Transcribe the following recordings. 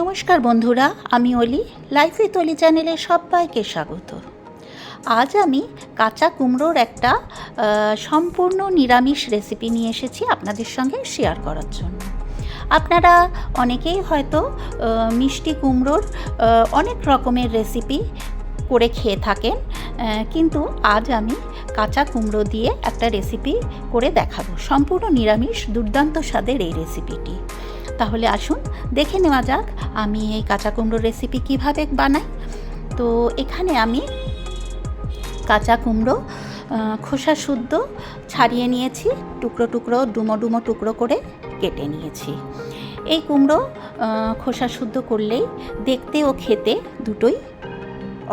নমস্কার বন্ধুরা, আমি অলি লাইফ উইথ অলি চ্যানেলে সবাইকে স্বাগত। আজ আমি কাঁচা কুমড়োর একটা সম্পূর্ণ নিরামিষ রেসিপি নিয়ে এসেছি আপনাদের সঙ্গে শেয়ার করার জন্য। আপনারা অনেকেই হয়তো মিষ্টি কুমড়োর অনেক রকমের রেসিপি করে খেয়ে থাকেন কিন্তু আজ আমি কাঁচা কুমড়ো দিয়ে একটা রেসিপি করে দেখাবো। সম্পূর্ণ নিরামিষ, দুর্দান্ত স্বাদের এই রেসিপিটি তাহলে আসুন, দেখে নেওয়া যাক আমি এই কাঁচা কুমড়ো রেসিপি কীভাবে বানাই। তো এখানে আমি কাঁচা কুমড়ো খোসা শুদ্ধ ছাড়িয়ে নিয়েছি, টুকরো টুকরো, ডুমো ডুমো টুকরো করে কেটে নিয়েছি। এই কুমড়ো খোসা শুদ্ধ করলেই দেখতে ও খেতে দুটোই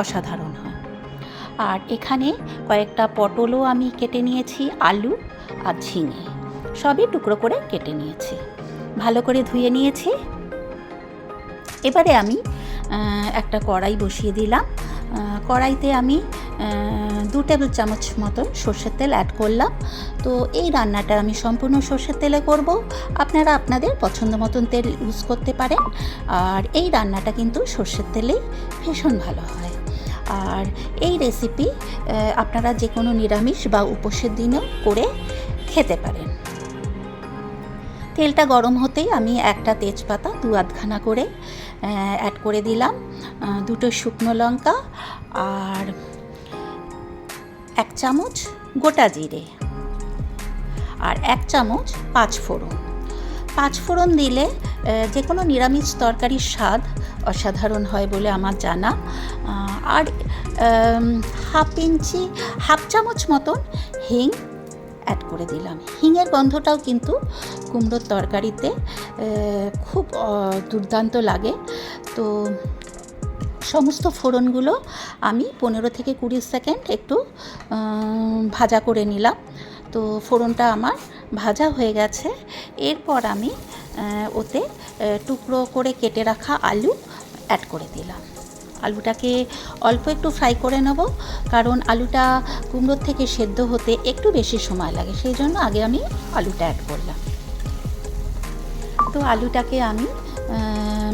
অসাধারণ হয়। আর এখানে কয়েকটা পটলও আমি কেটে নিয়েছি, আলু আর ঝিঙে, সবই টুকরো করে কেটে নিয়েছি। ভালো করে ধুয়ে নিয়েছি। এবারে আমি একটা কড়াই বসিয়ে দিলাম। কড়াইতে আমি দু টেবিল চামচ মতন সর্ষের তেল অ্যাড করলাম। তো এই রান্নাটা আমি সম্পূর্ণ সর্ষের তেলে করব। আপনারা আপনাদের পছন্দ মতন তেল ইউজ করতে পারেন। আর এই রান্নাটা কিন্তু সর্ষের তেলেই ভীষণ ভালো হয়। আর এই রেসিপি আপনারা যে কোনো নিরামিষ বা উপোসের দিনেও করে খেতে পারেন। তেলটা গরম হতেই আমি একটা তেজপাতা দু আধখানা করে অ্যাড করে দিলাম দুটো শুকনো লঙ্কা আর এক চামচ গোটা জিরে আর এক চামচ পাঁচ ফোড়ন। পাঁচ ফোড়ন দিলে যে কোনো নিরামিষ তরকারির স্বাদ অসাধারণ হয় বলে আমার জানা। আর হাফ ইঞ্চি, হাফ চামচ মতন হিং অ্যাড করে দিলাম। হিঙের গন্ধটাও কিন্তু কুমড়োর তরকারিতে খুব দুর্দান্ত লাগে। তো সমস্ত ফোড়নগুলো আমি পনেরো থেকে কুড়ি সেকেন্ড একটু ভাজা করে নিলাম। তো ফোড়নটা আমার ভাজা হয়ে গেছে। এরপর আমি ওতে টুকরো করে কেটে রাখা আলু অ্যাড করে দিলাম। আলুটাকে অল্প একটু ফ্রাই করে নেব, কারণ আলুটা কুমড়োর থেকে সেদ্ধ হতে একটু বেশি সময় লাগে, সেই জন্য আগে আমি আলুটা অ্যাড করলাম। তো আলুটাকে আমি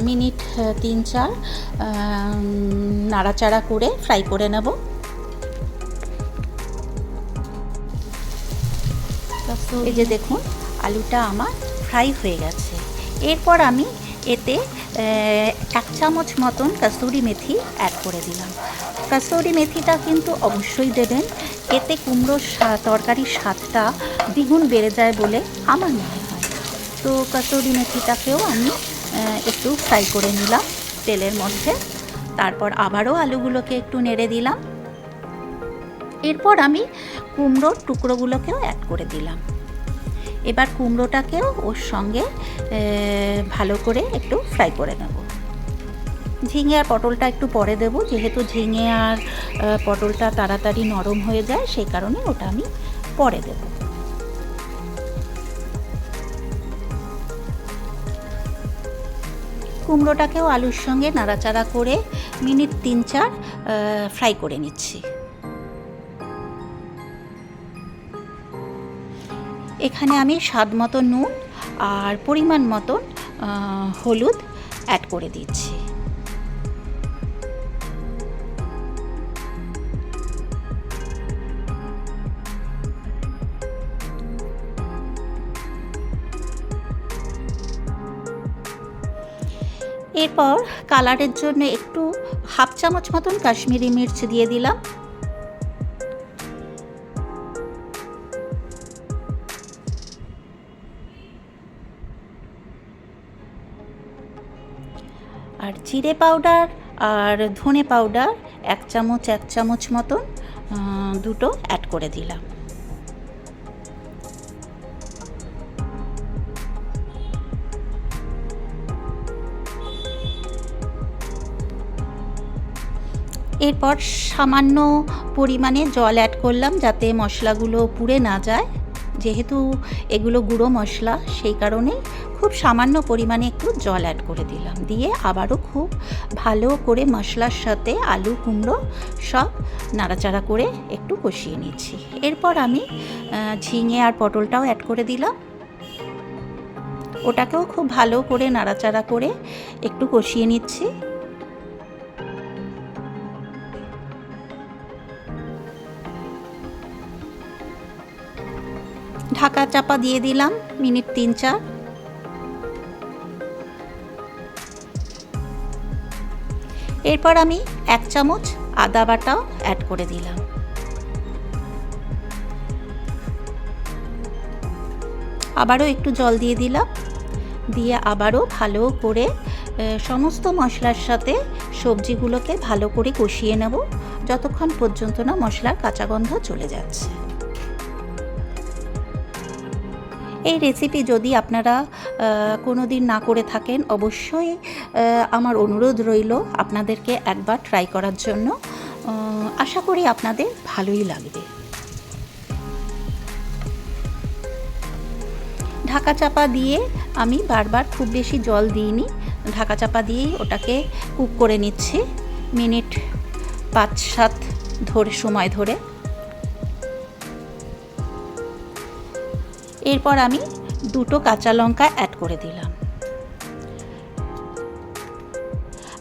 মিনিট তিন চার নাড়াচাড়া করে ফ্রাই করে নেব। এই যে দেখুন, আলুটা আমার ফ্রাই হয়ে গেছে। এরপর আমি এতে এক চামচ মতন কাসুরি মেথি অ্যাড করে দিলাম। কাসুরি মেথিটা কিন্তু অবশ্যই দেবেন। এতে কুমড়োর তরকারির স্বাদটা দ্বিগুণ বেড়ে যায় বলে আমার মনে হয়। তো কাসুরি মেথিটাকেও আমি একটু ফ্রাই করে নিলাম তেলের মধ্যে। তারপর আবারও আলুগুলোকে একটু নেড়ে দিলাম। এরপর আমি কুমড়োর টুকরোগুলোকেও অ্যাড করে দিলাম। এবার কুমড়োটাকেও ওর সঙ্গে ভালো করে একটু ফ্রাই করে নেব। ঝিঙে আর পটলটা একটু পরে দেবো, যেহেতু ঝিঙে আর পটলটা তাড়াতাড়ি নরম হয়ে যায়, সেই কারণে ওটা আমি পরে দেব। কুমড়োটাকেও আলুর সঙ্গে নাড়াচাড়া করে মিনিট তিন চার ফ্রাই করে নিচ্ছি। এখানে আমি স্বাদ মতো নুন আর পরিমাণ মতন হলুদ অ্যাড করে দিচ্ছি। এরপর কালারের জন্য একটু হাফ চামচ মতন কাশ্মীরি মির্চ দিয়ে দিলাম। আর জিরে পাউডার আর ধনে পাউডার এক চামচ এক চামচ মতন দুটো অ্যাড করে দিলাম। এরপর সামান্য পরিমাণে জল অ্যাড করলাম যাতে মশলাগুলো পুড়ে না যায়। যেহেতু এগুলো গুঁড়ো মশলা, সেই কারণে খুব সামান্য পরিমাণে একটু জল অ্যাড করে দিলাম। দিয়ে আবারও খুব ভালো করে মশলার সাথে আলু, কুমড়ো সব নাড়াচাড়া করে একটু কষিয়ে নিচ্ছি। এরপর আমি ঝিঙে আর পটলটাও অ্যাড করে দিলাম। ওটাকেও খুব ভালো করে নাড়াচাড়া করে একটু কষিয়ে নিচ্ছি। ঢাকা চাপা দিয়ে দিলাম, মিনিট তিন চার। এরপর আমি এক চামচ আদা বাটাও অ্যাড করে দিলাম। আবারও একটু জল দিয়ে দিলাম। দিয়ে আবারও ভালো করে সমস্ত মশলার সাথে সবজিগুলোকে ভালো করে কষিয়ে নেব। যতক্ষণ পর্যন্ত না মশলার কাঁচা গন্ধ চলে যাচ্ছে। এই রেসিপি যদি আপনারা কোনো দিন না করে থাকেন, অবশ্যই আমার অনুরোধ রইল আপনাদেরকে একবার ট্রাই করার জন্য। আশা করি আপনাদের ভালোই লাগবে। ঢাকা চাপা দিয়ে আমি বারবার খুব বেশি জল দিইনি। ঢাকা চাপা দিয়েই ওটাকে কুক করে নিচ্ছি। মিনিট পাঁচ সাত ধরে, সময় ধরে। এরপর আমি দুটো কাঁচা লঙ্কা অ্যাড করে দিলাম।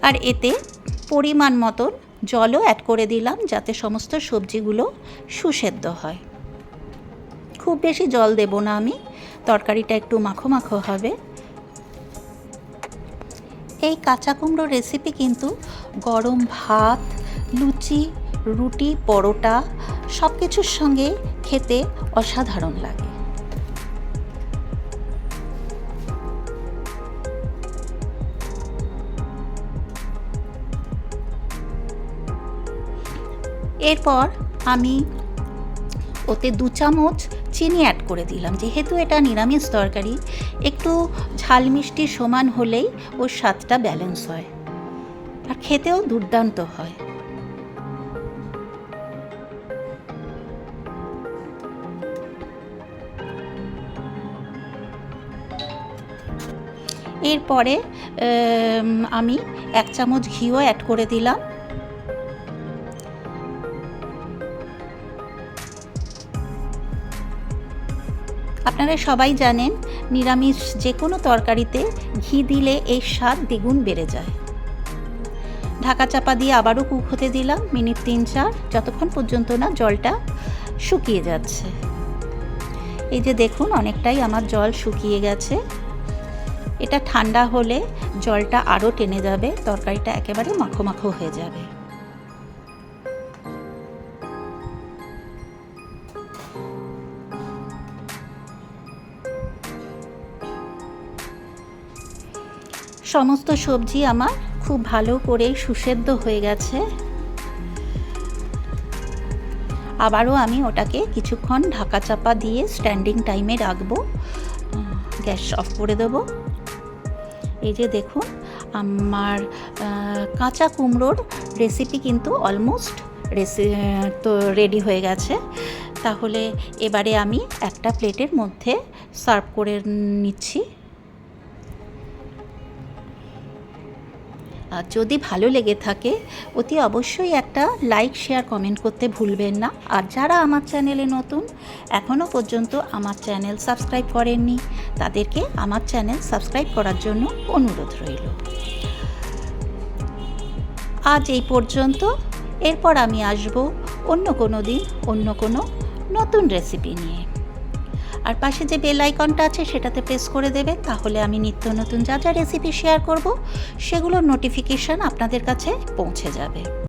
আর এতে পরিমাণ মতন জলও অ্যাড করে দিলাম যাতে সমস্ত সবজিগুলো সুসেদ্ধ হয়। খুব বেশি জল দেব না আমি, তরকারিটা একটু মাখো মাখো হবে। এই কাঁচা কুমড়ো রেসিপি কিন্তু গরম ভাত, লুচি, রুটি, পরোটা সব কিছুর সঙ্গে খেতে অসাধারণ লাগে। এরপর আমি ওতে দু চামচ চিনি অ্যাড করে দিলাম। যেহেতু এটা নিরামিষ তরকারি, একটু ঝাল মিষ্টি সমান হলেই ওর স্বাদটা ব্যালেন্স হয় আর খেতেও দুর্দান্ত হয়। এরপরে আমি এক চামচ ঘিও অ্যাড করে দিলাম। আপনারা সবাই জানেন, নিরামিষ যে কোনো তরকারিতে ঘি দিলে এই স্বাদ দ্বিগুণ বেড়ে যায়। ঢাকা চাপা দিয়ে আবারও কুক হতে দিলাম, মিনিট তিন চার, যতক্ষণ পর্যন্ত না জলটা শুকিয়ে যাচ্ছে। এই যে দেখুন, অনেকটাই আমার জল শুকিয়ে গেছে। এটা ঠান্ডা হলে জলটা আরও টেনে যাবে, তরকারিটা একেবারে মাখো মাখো হয়ে যাবে। সমস্ত সবজি আমার খুব ভালো করে সুসেদ্ধ হয়ে গেছে। আবারও আমি ওটাকে কিছুক্ষণ ঢাকা চাপা দিয়ে স্ট্যান্ডিং টাইমে রাখব। গ্যাস অফ করে দেবো। এই যে দেখুন, আমার কাঁচা কুমড়োর রেসিপি কিন্তু অলমোস্ট রেসি তো রেডি হয়ে গেছে। তাহলে এবারে আমি একটা প্লেটের মধ্যে সার্ভ করে নিচ্ছি। যদি ভালো লেগে থাকে, অতি অবশ্যই একটা লাইক শেয়ার কমেন্ট করতে ভুলবেন না। আর যারা আমার চ্যানেলে নতুন এখনও পর্যন্ত আমার চ্যানেল সাবস্ক্রাইব করেননি, তাদেরকে আমার চ্যানেল সাবস্ক্রাইব করার জন্য অনুরোধ রইল। আজ এই পর্যন্ত। এরপর আমি আসব অন্য কোনো দিন, অন্য কোনো নতুন রেসিপি নিয়ে। আর পাশে যে বেল আইকনটা আছে সেটাতে প্রেস করে দেবেন তাহলে আমি নিত্য নতুন যা যা রেসিপি শেয়ার করব, সেগুলোর নোটিফিকেশান আপনাদের কাছে পৌঁছে যাবে।